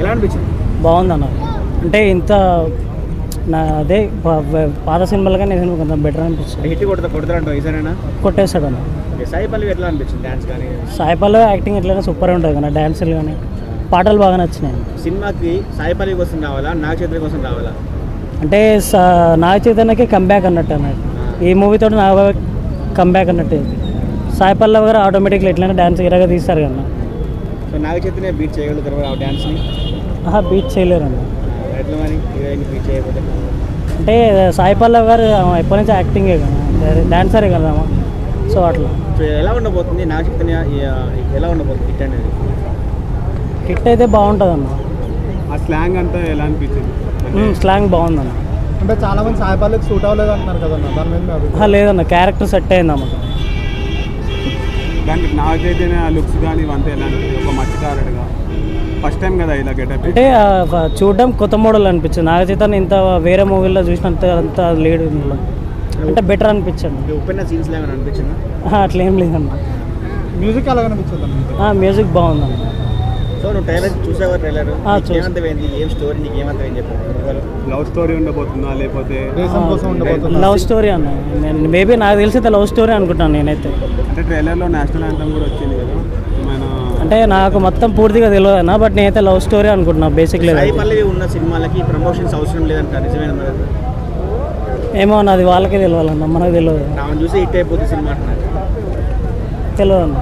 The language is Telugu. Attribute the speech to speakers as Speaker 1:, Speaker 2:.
Speaker 1: ఎలా అనిపించింది?
Speaker 2: బాగుంది అన్న అంటే ఇంత నా అదే పాత సినిమాలుగా నేను కొంచెం బెటర్ అనిపించింది
Speaker 1: హిట్ కొడతా కొడతారంటావు ఈసారైనా?
Speaker 2: కొట్టేస్తాడు అన్న
Speaker 1: ఓకే సాయి పల్లవి ఎట్లా అనిపించింది డ్యాన్స్ కానీ
Speaker 2: సాయిపాల్లో యాక్టింగ్ ఎట్లయినా సూపర్ ఉంటుంది కదా డ్యాన్సులు కానీ పాటలు బాగా నచ్చినాయి.
Speaker 1: సినిమాకి సాయి పల్లవి కోసం రావాలా నాగ చైతన్య కోసం రావాలా?
Speaker 2: అంటే స- నాగ చైతన్యకి కంబ్యాక్ అన్నట్టు అన్నట్టు ఈ మూవీతో నాగ కంబ్యాక్ అన్నట్టు. సాయి పల్లవి గారు ఆటోమేటిక్గా ఎట్లయినా డ్యాన్స్ ఇరగా తీస్తారు కదా.
Speaker 1: సో నాగ చైతన్య బీట్ చేయగలుగుతారు ఆ డ్యాన్స్ని
Speaker 2: బీట్ చేయలేరు అన్న
Speaker 1: ఎట్లా మరి? హీరోయిన్ బీట్ చేయకపోతే?
Speaker 2: అంటే సాయి పల్లవి గారు ఎప్పటి నుంచి యాక్టింగే కదా డాన్సరే కదా. సో అట్లా.
Speaker 1: ఎలా ఉండబోతుంది? చైతన్య ఈ- ఎలా ఉండబోతుంది హిట్ అనేది?
Speaker 2: హిట్ అయితే బాగుంటుంది అన్న
Speaker 3: ఆ స్లాంగ్ అంతా ఎలా అనిపించింది?
Speaker 2: స్లాంగ్ బాగుందన్న.
Speaker 4: అంటే చాలా మంది సాయిపాలకు సూట్ అవ్వలేదు అంటున్నారు కదన్న దాని మీద
Speaker 2: లేదన్న క్యారెక్టర్ సెట్ అయింది అమ్మకు
Speaker 3: దానికి చైతన్య లుక్స్ కానీ ఇవంతా ఎలా అనిపించింది ఒక మత్స్యకారుడుగా ఫస్ట్ టైం కదా ఇలా గెటప్
Speaker 2: అంటే చూడడం కొత్త మోడల్ అనిపించింది. నాగ చైతన్య ఇంత వేరే మూవీలో చూసినంత అంత లేడు అంటే బెటర్ అనిపించండి
Speaker 1: ఉప్పెన్న సీన్స్ ఏమైనా అనిపించిందా?
Speaker 2: ఆహా, అట్లా ఏం లేదన్న
Speaker 4: మ్యూజిక్ ఎలా అనిపించింది
Speaker 2: మ్యూజిక్ బాగుందన్న
Speaker 1: సో నువ్వు ట్రైలర్ చూసావా ట్రైలర్. ఏమంతమైంది ఏం స్టోరీ? నీకు ఏమంతమైంది చెప్పారు
Speaker 3: లవ్ స్టోరీ ఉండబోతుందా లేకపోతే
Speaker 4: దేశం కోసం ఉండబోతుంది?
Speaker 2: లవ్ స్టోరీ అన్న. నేను మేబీ నాకు తెలిసి లవ్ స్టోరీ అనుకుంటాను నేనైతే.
Speaker 3: అంటే ట్రైలర్లో నేషనల్ యాంథమ్ కూడా వచ్చింది కదా? మన
Speaker 2: అంటే నాకు మొత్తం పూర్తిగా తెలియదు అన్న బట్ నేనైతే లవ్ స్టోరీ అనుకుంటున్నా బేసిక్ లేదు
Speaker 1: ఉన్న సినిమాలకి ప్రమోషన్స్ అవసరం లేదంట నిజమేనా?
Speaker 2: ఏమో అన్న అది వాళ్ళకే తెలియాలన్న మనకు తెలియదు.
Speaker 1: చూసి హిట్ అయిపోతుంది సినిమా
Speaker 2: తెలియదు అన్న